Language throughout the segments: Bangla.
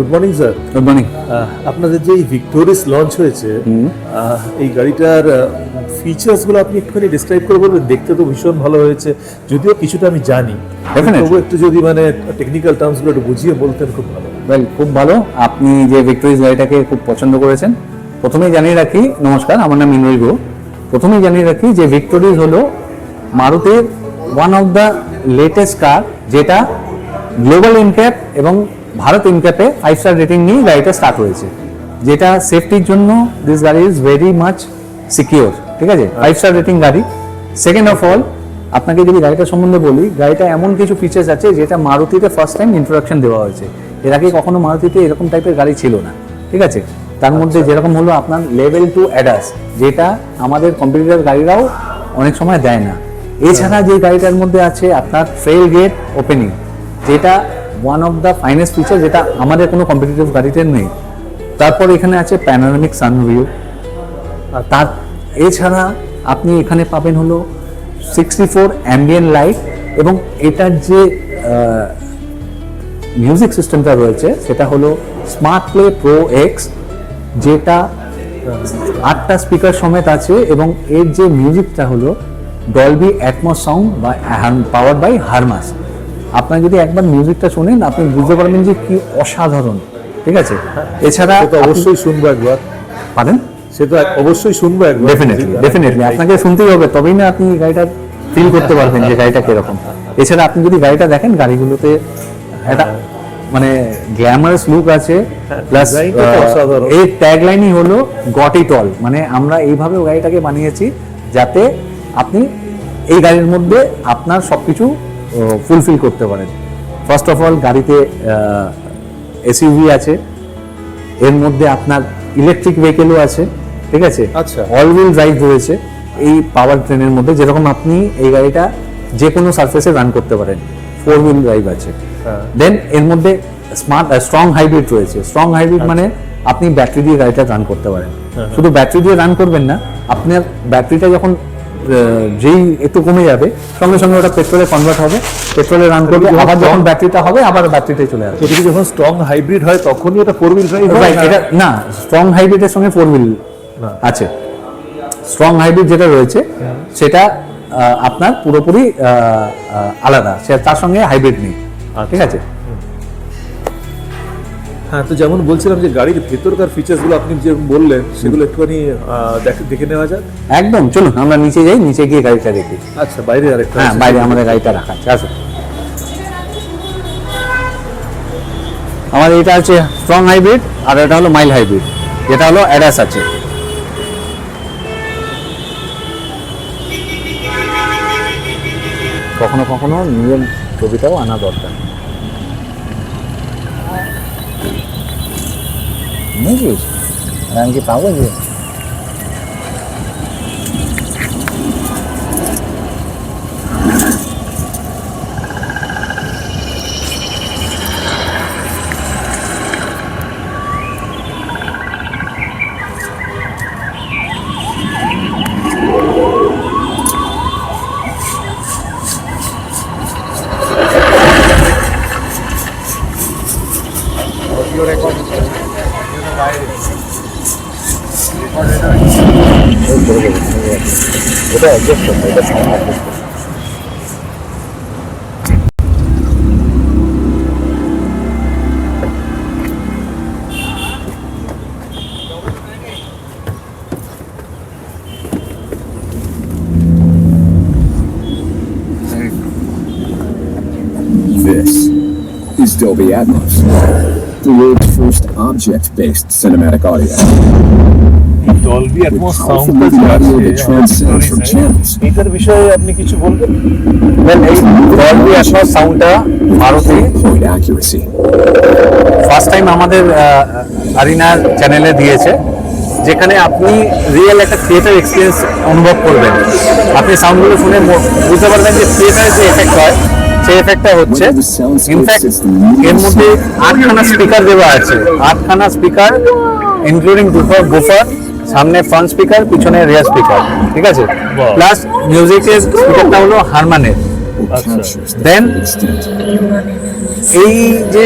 Good morning sir good morning আপনাদের যে এই ভিক্টোরিস লঞ্চ হয়েছে এই গাড়িটার ফিচার্সগুলো আপনি একটুখানি ডিসক্রাইব করে বলবেন দেখতে তো ভীষণ ভালো হয়েছে যদিও কিছুটা আমি জানি. তবু একটু যদি মানে টেকনিক্যাল টার্মসগুলো একটু বুঝিয়ে বলতেন খুব ভালো। ওয়েল খুব ভালো। আপনি যে ভিক্টোরিস গাড়িটাকে খুব পছন্দ করেছেন প্রথমেই জানিয়ে রাখি নমস্কার আমার নাম ইন্দ্রই গো। প্রথমেই জানিয়ে রাখি যে ভিক্টোরিস হলো মারুতির one of the latest car যেটা গ্লোবাল ইনক্যাপ এবং ভারত ইনক্যাপে ফাইভ স্টার রেটিং নিয়ে গাড়িটা স্টার্ট হয়েছে। যেটা সেফটির জন্য দিস গাড়ি ইজ ভেরি মাচ সিকিওর ঠিক আছে? ফাইভ স্টার রেটিং গাড়ি। সেকেন্ড অফ অল আপনাকে যদি গাড়িটা সম্বন্ধে বলি গাড়িটা এমন কিছু ফিচার্স আছে যেটা মারুতিতে ফার্স্ট টাইম ইন্ট্রোডাকশন দেওয়া হয়েছে। এর আগে কখনো মারুতিতে এরকম টাইপের গাড়ি ছিল না ঠিক আছে? তার মধ্যে যেরকম হলো আপনার লেভেল টু অ্যাডাস যেটা আমাদের কম্পিউটার গাড়িরাও অনেক সময় দেয় না। এছাড়া যে গাড়িটার মধ্যে আছে আপনার ট্রেল গেট ওপেনিং যেটা one of the finest feature যেটা আমাদের কোনো কম্পিটিটিভ গাড়িতে নেই। তারপর এখানে আছে প্যানোরামিক সানভিউ তার, এছাড়া আপনি এখানে পাবেন হলো সিক্সটি ফোর অ্যাম্বিয়েন্ট লাইট এবং এটার যে মিউজিক সিস্টেমটা রয়েছে, সেটা হলো স্মার্ট প্লে প্রো এক্স যেটা আটটা স্পিকার সমেত আছে এবং এর যে মিউজিকটা হলো ডলবি অ্যাটমস সাউন্ড বা পাওয়ার বাই হারমাস আপনার যদি একবার মিউজিকটা শোনেন আপনি বুঝতে পারবেন যে কি অসাধারণ। ঠিক আছে? এছাড়া তো অবশ্যই শুনব একবার। পারেন সে তো অবশ্যই শুনব একবার ডেফিনেটলি ডেফিনেটলি আপনাকে শুনতেই হবে তবেই না আপনি গাড়িটা ফিল করতে পারবেন যে গাড়িটা কীরকম। এছাড়া আপনি যদি গাড়িটা দেখেন গাড়িগুলোতে একটা মানে গ্ল্যামারাস লুক আছে প্লাস। এর ট্যাগলাইনই হলো গট ইট অল মানে আমরা এইভাবে গাড়িটাকে বানিয়েছি যাতে আপনি এই গাড়ির মধ্যে আপনার সবকিছু ফুলফিল করতে পারেন ফার্স্ট অফ অল গাড়িতে এসইউভি আছে। এর মধ্যে আপনার ইলেকট্রিক ভেহিকেলও আছে ঠিক আছে? আচ্ছা। অল হুইল ড্রাইভ রয়েছে। এই পাওয়ার ট্রেনের মধ্যে যেরকম আপনি এই গাড়িটা যে কোনো সার্ফেসে রান করতে পারেন ফোর হুইল ড্রাইভ আছে। হ্যাঁ। দেন এর মধ্যে স্মার্ট স্ট্রং হাইব্রিড রয়েছে। স্ট্রং হাইব্রিড মানে আপনি ব্যাটারি দিয়ে গাড়িটা রান করতে পারেন। শুধু ব্যাটারি দিয়ে রান করবেন না আপনার ব্যাটারিটা যখন যেই একটু কমে যাবে সঙ্গে সঙ্গে ওটা পেট্রোলে কনভার্ট হবে। পেট্রোলে রান করবে আবার যখন ব্যাটারিটা হবে আবার ব্যাটারিটাই চলে আসবে। এদিকে যখন স্ট্রং হাইব্রিড হয় তখনই এটা ফোর হুইল ড্রাইভ হয়? এটা না স্ট্রং হাইব্রিডের সঙ্গে ফোর হুইল আছে। স্ট্রং হাইব্রিড যেটা রয়েছে সেটা আপনার পুরোপুরি আলাদা। সে তার সঙ্গে হাইব্রিড নেই। ঠিক আছে? হ্যাঁ তো যেমন বলছিলাম যে গাড়ির ভেতরকার ফিচার্সগুলো আপনি যে বললেন সেগুলো একটুখানি দেখে- নেওয়া যাক। একদম চলুন আমরা নিচে যাই নিচে গিয়ে গাড়িটা দেখি। আচ্ছা বাইরে আরেকটা হ্যাঁ বাইরে আমাদের গাড়িটা রাখা আছে আসো আমার এটা আছে স্ট্রং হাইব্রিড আর এটা হলো মাইল হাইব্রিড যেটা হলো অ্যাডাস আছে। কখনো কখনো নিজের ছবিটাও আনা দরকার। বুঝলিস আমি কি পাবো যে এটা অ্যাডজাস্ট করতে এটা সাউন্ড অ্যাডজাস্ট করতে This is Dolby Atmos, the world's first object-based cinematic audio. Dolby channels. এটার বিষয়ে আপনি কিছু বলবেন ডলবি অ্যাটমস সাউন্ডটা accuracy. ফার্স্ট টাইম আমাদের আরিনার চ্যানেলে দিয়েছে যেখানে আপনি রিয়েল একটা থিয়েটার এক্সপিরিয়েন্স অনুভব করবেন আপনি সাউন্ডগুলো শুনে বুঝতে পারবেন যে থিয়েটারের যে এফেক্ট হয় সেই এফেক্টটা হচ্ছে ইনফ্যাক্ট এর মধ্যে আটখানা স্পিকার দেওয়া আছে আটখানা স্পিকার ইনক্লুডিং বুফার বুফার সামনে ফ্রন্ট স্পিকার পিছনে রিয়ার স্পিকার ঠিক আছে? প্লাস মিউজিকের স্পিকারটা হলো হারমানের। full extent. এই যে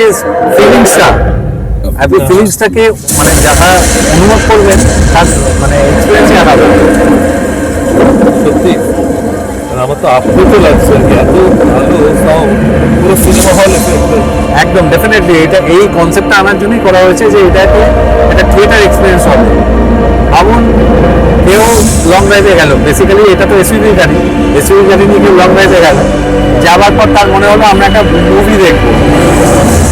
ফিলিংসটা আপনি ফিলিংসটাকে মানে যারা অনুভব করবেন তার মানে এক্সপিরিয়েন্সই আলাদা। মানে আমার তো আপ্লুত লাগছে এত ভালো পুরো সিনেমা হল একদম ডেফিনেটলি এটা এই কনসেপ্টটা আনার জন্যই করা হয়েছে যে এটাকে একটা থিয়েটার এক্সপিরিয়েন্স হবে। ভাবুন, কেউ লং ড্রাইভে গেল। বেসিক্যালি এটা তো এসইউভি গাড়ি। এসইউভি গাড়ি নিয়ে কেউ লং ড্রাইভে গেল। যাওয়ার পর তার মনে হলো, আমরা একটা মুভি দেখব।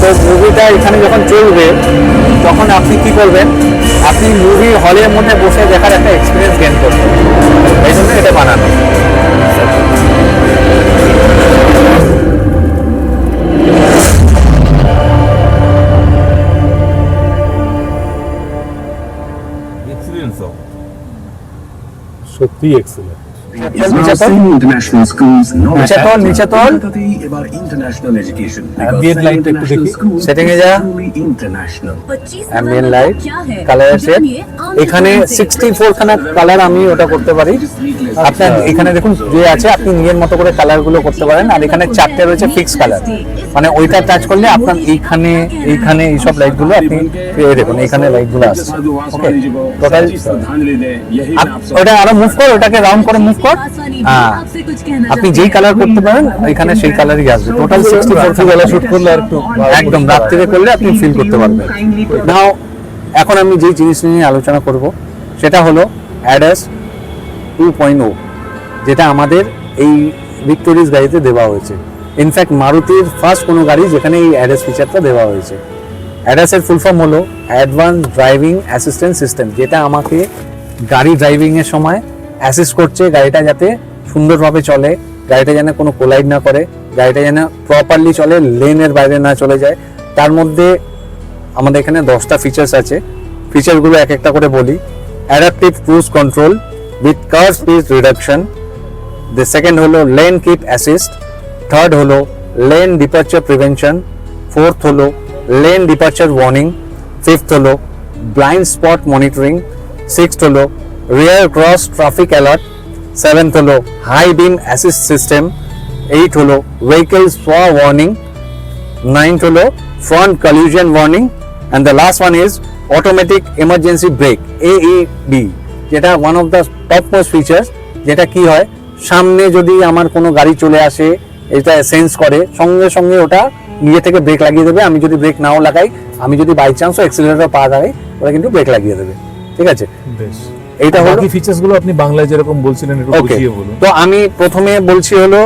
তো মুভিটা এখানে যখন চলবে, তখন আপনি কি করবেন? আপনি মুভি হলের মধ্যে বসে দেখার একটা এক্সপিরিয়েন্স গেন করবেন। এই জন্য এটা বানানো। কালার সেট এখানে সিক্সটি ফোর খানা কালার আমি ওটা করতে পারি। আপনার এখানে দেখুন যে আছে আপনি নিজের মতো করে কালারগুলো করতে পারেন আর এখানে চারটে রয়েছে ফিক্স কালার মানে ওইটা টাচ করলে আপনার এইখানে এইখানে এইসব লাইটগুলো আপনি পেয়ে দেখুন এখানে লাইটগুলো আসছে ওকে টোটাল ওটা আরও মুভ কর ওটাকে রাউন্ড করে মুভ কর। হ্যাঁ। আপনি যেই কালার করতে পারেন এখানে সেই কালারই আসবে। টোটাল সিক্সটি ফোর বেলা শুট করলে আর একটু একদম রাত্রিরে করলে আপনি ফিল করতে পারবেন। নাও এখন আমি যেই জিনিস নিয়ে আলোচনা করব সেটা হলো অ্যাডাস টু পয়েন্ট ও, যেটা আমাদের এই ভিক্টোরিয়াস গাড়িতে দেওয়া হয়েছে। ইনফ্যাক্ট মারুতির ফার্স্ট কোনো গাড়ি যেখানে এই অ্যাডাস ফিচারটা দেওয়া হয়েছে। অ্যাডাসের ফুল ফর্ম হলো অ্যাডভান্স ড্রাইভিং অ্যাসিস্ট্যান্ট সিস্টেম যেটা আমাকে গাড়ি ড্রাইভিংয়ের সময় অ্যাসিস্ট করছে গাড়িটা যাতে সুন্দরভাবে চলে, গাড়িটা যেন কোনো কোলাইড না করে, গাড়িটা যেন প্রপারলি চলে লেনের বাইরে না চলে যায়। তার মধ্যে আমাদের এখানে দশটা ফিচার্স আছে। ফিচারগুলো এক একটা করে বলি। Adaptive cruise control with car speed reduction the second হলো লেন কিপ অ্যাসিস্ট থার্ড হলো লেন ডিপার্চার প্রিভেনশন ফোর্থ হলো লেন ডিপার্চার ওয়ার্নিং ফিফথ হলো ব্লাইন্ড স্পট মনিটরিং সিক্সথ হলো rear cross traffic alert seventh হলো high beam assist system eight হলো ভেহিকেল সোয়া ওয়ার্নিং ninth হলো front collision warning. And the last one is automatic emergency brake AEB যেটা one of the top most features যেটা কি হয় সামনে যদি আমার কোনো গাড়ি চলে আসে এটা সেন্স করে সঙ্গে সঙ্গে ওটা নিজে থেকে ব্রেক লাগিয়ে দেবে। আমি যদি ব্রেক নাও লাগাই আমি যদি বাই চান্স এক্সিলারেটর পা দাঁড়াই ওরা কিন্তু ব্রেক লাগিয়ে দেবে। ঠিক আছে? বেশ। এইটা হলো বাকি ফিচার্সগুলো আপনি বাংলায় যেরকম বলছিলেন একটু বুঝিয়ে বলুন। তো আমি প্রথমে বলছি হলো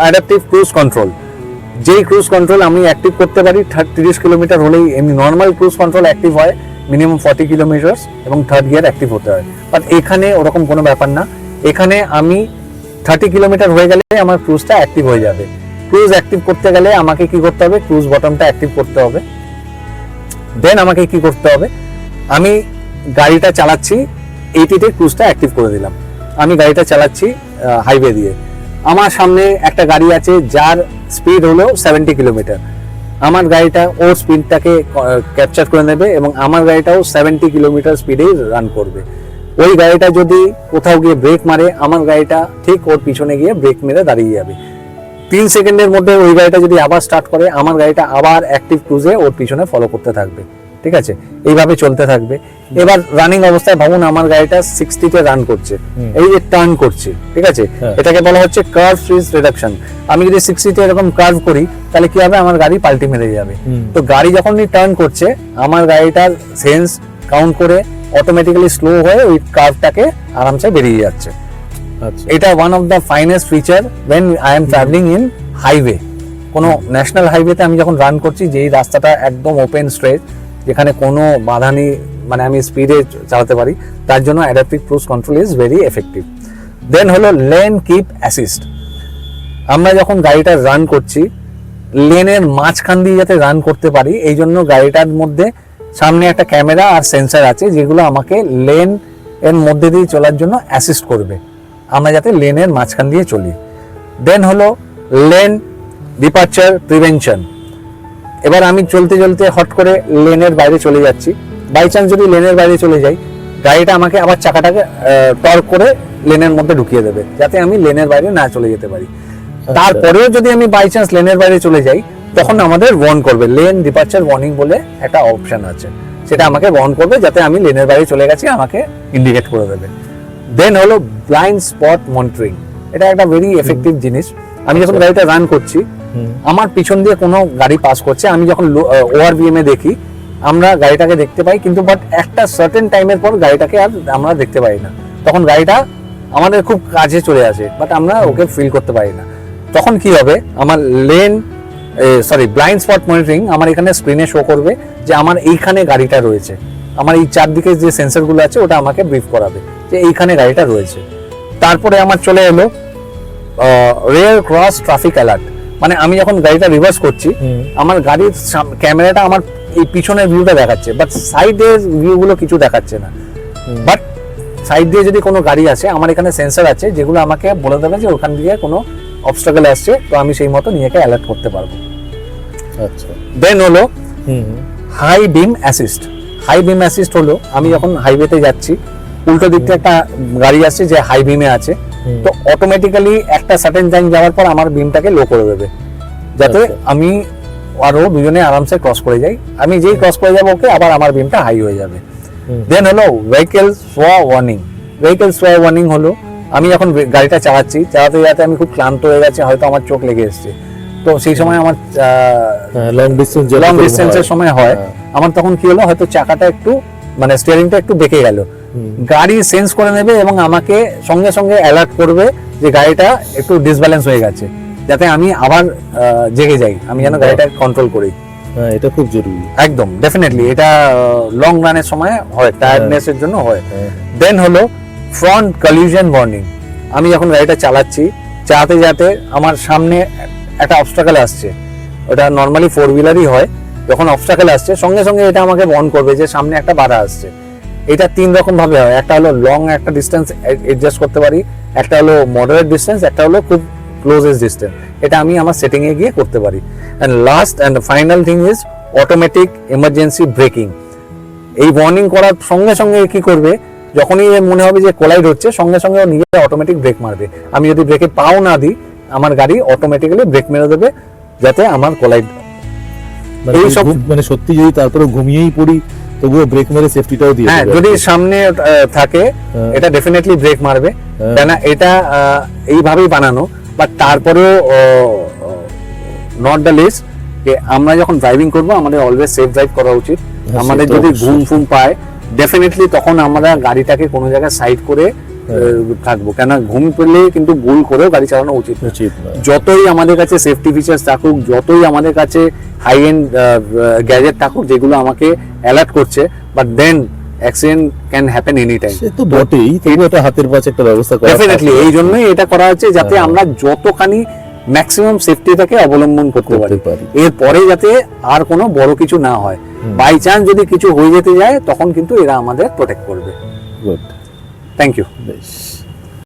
অ্যাডাপটিভ ক্রুজ কন্ট্রোল যেই ক্রুজ কন্ট্রোল আমি অ্যাক্টিভ করতে পারি তিরিশ কিলোমিটার হলেই এমনি নর্মাল ক্রুজ কন্ট্রোল অ্যাক্টিভ হয়। মিনিমাম ফর্টি কিলোমিটার এবং থার্ড গিয়ার অ্যাক্টিভ হতে হয়। বাট এখানে ওরকম কোনো ব্যাপার না। এখানে আমি থার্টি কিলোমিটার হয়ে গেলে আমার ক্রুজটা অ্যাক্টিভ হয়ে যাবে। ক্রুজ অ্যাক্টিভ করতে গেলে আমাকে কি করতে হবে? ক্রুজ বটনটা অ্যাক্টিভ করতে হবে। দেন আমাকে কি করতে হবে? আমি গাড়িটা চালাচ্ছি এইটিতে ক্রুজটা অ্যাক্টিভ করে দিলাম। আমি গাড়িটা চালাচ্ছি হাইওয়ে দিয়ে। আমার সামনে একটা গাড়ি আছে, যার স্পিড হলো সেভেন্টি কিলোমিটার আমার গাড়িটা ওর স্পিডটাকে ক্যাপচার করে নেবে এবং আমার গাড়িটাও সেভেন্টি কিলোমিটার স্পিডেই রান করবে। ওই গাড়িটা যদি কোথাও গিয়ে ব্রেক মারে, আমার গাড়িটা ঠিক ওর পিছনে গিয়ে ব্রেক মেরে দাঁড়িয়ে যাবে। তিন সেকেন্ডের মধ্যে ওই গাড়িটা যদি আবার স্টার্ট করে, আমার গাড়িটা আবার অ্যাক্টিভ ক্রুজে ওর পিছনে ফলো করতে থাকবে। ঠিক আছে? এইভাবে চলতে থাকবে। এবার রানিং অবস্থায় ভাবুন আমার গাড়িটা সিক্সটিতে রান করছে। এই যে টার্ন করছে ঠিক আছে? হ্যাঁ। এটাকে বলা হচ্ছে কার্ভ ফ্রিজ রিডাকশন আমি যদি সিক্সটিতে এরকম কার্ভ করি তাহলে কি হবে? আমার গাড়ি পাল্টি মেরে যাবে। তো গাড়ি যখনই টার্ন করছে আমার গাড়িটার সেন্স কাউন্ট করে অটোমেটিক্যালি স্লো হয়ে ওই কার্ভটাকে আরামসে বেরিয়ে যাচ্ছে। আচ্ছা। এটা one of the finest feature when I am travelling in highway কোনো ন্যাশনাল হাইওয়েতে আমি যখন রান করছি যেই রাস্তাটা একদম ওপেন স্ট্রেট যেখানে কোনো বাধা নেই মানে আমি স্পিডে চালাতে পারি, তার জন্য adaptive cruise control is very effective then হলো লেন কিপ অ্যাসিস্ট আমরা যখন গাড়িটা রান করছি লেনের মাঝখান দিয়ে যাতে রান করতে পারি, এই জন্য গাড়িটার মধ্যে সামনে একটা ক্যামেরা আর সেন্সার আছে, যেগুলো আমাকে লেন এর মধ্যে দিয়ে চলার জন্য অ্যাসিস্ট করবে। আমরা যাতে লেনের মাঝখান দিয়ে চলি। দেন হলো লেন ডিপার্চার প্রিভেনশন এবার আমি চলতে চলতে হট করে লেনের বাইরে চলে যাচ্ছি। বাই চান্স যদি লেনের বাইরে চলে যাই গাড়িটা আমাকে আবার চাকাটাকে টর্ক করে লেনের মধ্যে ঢুকিয়ে দেবে যাতে আমি লেনের বাইরে না চলে যেতে পারি। তারপরেও যদি আমি বাই চান্স লেনের বাইরে চলে যাই তখন আমাদের ওয়ার্ন করবে। লেন ডিপার্চার ওয়ার্নিং বলে একটা অপশন আছে। সেটা আমাকে ওয়ার্ন করবে যাতে আমি লেনের বাইরে চলে গেছি আমাকে ইন্ডিকেট করে দেবে। দেন হলো ব্লাইন্ড স্পট মনিটরিং এটা একটা ভেরি এফেক্টিভ জিনিস। আমি যখন গাড়িটা রান করছি আমার পিছন দিয়ে কোনো গাড়ি পাস করছে আমি যখন ওআরবিএম এ দেখি আমরা গাড়িটাকে দেখতে পাই কিন্তু বাট একটা সার্টেন টাইমের পর গাড়িটাকে আর আমরা দেখতে পাই না। তখন গাড়িটা আমাদের খুব কাছে চলে আসে বাট আমরা ওকে ফিল করতে পারি না। তখন কি হবে? আমার lane sorry blind spot monitoring আমার এখানে স্ক্রিনে শো করবে যে আমার এইখানে গাড়িটা রয়েছে। আমার এই চারদিকে যে সেন্সরগুলো আছে ওটা আমাকে ব্রিফ করাবে যে এইখানে গাড়িটা রয়েছে। তারপরে আমার চলে এলো রেয়ার ক্রস ট্রাফিক অ্যালার্ট মানে আমি যখন গাড়িটা রিভার্স করছি আমার গাড়ির ক্যামেরাটা আমার এই পিছনের ভিউটা দেখাচ্ছে বাট সাইডের ভিউগুলো কিছু দেখাচ্ছে না। বাট সাইড দিয়ে যদি কোনো গাড়ি আসে আমার এখানে সেন্সার আছে যেগুলো আমাকে বলে দেবে যে ওখান দিয়ে কোনো অবস্টাকেল আসছে তো আমি সেই মতো নিজেকে অ্যালার্ট করতে পারব। আচ্ছা। দেন হলো high beam assist high beam assist হলো আমি যখন হাইওয়েতে যাচ্ছি উল্টো দিক থেকে একটা গাড়ি আসছে যে হাই বিমে আছে। তো অটোমেটিক্যালি একটা সার্টেন টাইম যাওয়ার পর আমার বিমটাকে লো করে দেবে। যাতে আচ্ছা। আমি আরও দুজনে আরামসে ক্রস করে যাই। আমি যেই ক্রস করে যাব ওকে আবার আমার বিমটা হাই হয়ে যাবে। দেন হলো vehicle sway warning vehicle sway warning হলো। আমি যখন গাড়িটা চালাচ্ছি চালাতে চালাতে আমি খুব ক্লান্ত হয়ে গেছে হয়তো আমার চোখ লেগে এসছে। তো সেই সময় আমার লং ডিস্টেন্স লং ডিস্টেন্সের সময় হয়। আমার তখন কি হলো হয়তো চাকাটা একটু মানে স্টিয়ারিংটা একটু বেঁকে গেল। গাড়ি সেন্স করে নেবে এবং আমাকে সঙ্গে সঙ্গে অ্যালার্ট করবে যে গাড়িটা একটু ডিসব্যালেন্স হয়ে গেছে। যাতে আমি আবার জেগে যাই। আমি যেন গাড়িটা কন্ট্রোল করি। হ্যাঁ এটা খুব জরুরি। একদম ডেফিনেটলি এটা লং রানের সময় হয় টায়ার্ডনেস এর জন্য হয়। হ্যাঁ। দেন হলো ফ্রন্ট কলিউশন ওয়ার্নিং আমি যখন গাড়িটা চালাচ্ছি চালাতে যাতে আমার সামনে একটা অবস্টাকেল আসছে। ওটা নর্মালি ফোর হুইলারই হয়। যখন অবস্টাকেল আসছে, সঙ্গে সঙ্গে এটা আমাকে বন করবে যে সামনে একটা বাধা আসছে। এটা তিন রকম ভাবে হয়। একটা হলো লং একটা ডিস্টেন্স অ্যাডজাস্ট করতে পারি। একটা হলো মডারেট ডিস্টেন্স একটা হলো খুব ক্লোজেস্ট ডিস্টেন্স এটা আমি আমার সেটিং এ গিয়ে করতে পারি। And last and final thing is automatic emergency braking এই ওয়ার্নিং করার সঙ্গে সঙ্গে কি করবে? যখনই মনে হবে যে কোলাইড হচ্ছে, সঙ্গে সঙ্গে ও নিজে অটোমেটিক ব্রেক মারবে। আমি যদি ব্রেকে পাও না দিই, আমার গাড়ি অটোমেটিক্যালি ব্রেক মেরে দেবে, যাতে আমার কোলাইড মানে মানে সত্যি যদি তারপরে ঘুমিয়েই পড়ি তবুও ব্রেক মেরে সেফটিটাও দিয়ে হ্যাঁ যদি সামনে থাকে হ্যাঁ। এটা ডেফিনেটলি ব্রেক মারবে হ্যাঁ। কেন এটা এইভাবেই বানানো বাট তারপরেও নট দ্য লিস্ট যে আমরা যখন ড্রাইভিং করব আমাদের অলওয়েজ সেফ ড্রাইভ করা উচিত হ্যাঁ, আমাদের যদি। ঘুম ফুম পায় ডেফিনেটলি তখন আমরা গাড়িটাকে কোনো জায়গায় সাইড করে থাকব। কেন ঘুম পেলে কিন্তু ভুল করেও গাড়ি চালানো উচিত উচিত যতই আমাদের কাছে সেফটি ফিচার্স থাকুক যতই আমাদের কাছে হাই এন্ড গ্যাজেট থাকুক যেগুলো আমাকে অ্যালার্ট করছে but then accident can happen any time সে তো বটেই তবু একটা হাতের পাশে একটা ব্যবস্থা করা ডেফিনেটলি এই জন্যই এটা করা হচ্ছে যাতে হ্যাঁ। আমরা যতখানি ম্যাক্সিমাম সেফটিটাকে অবলম্বন করতে পারি। পারি। এরপরে যাতে আর কোনো বড় কিছু না হয়। বাই চান্স যদি কিছু হয়ে যেতে যায় তখন কিন্তু এরা আমাদের প্রোটেক্ট করবে। Good. থ্যাংক ইউ বেশ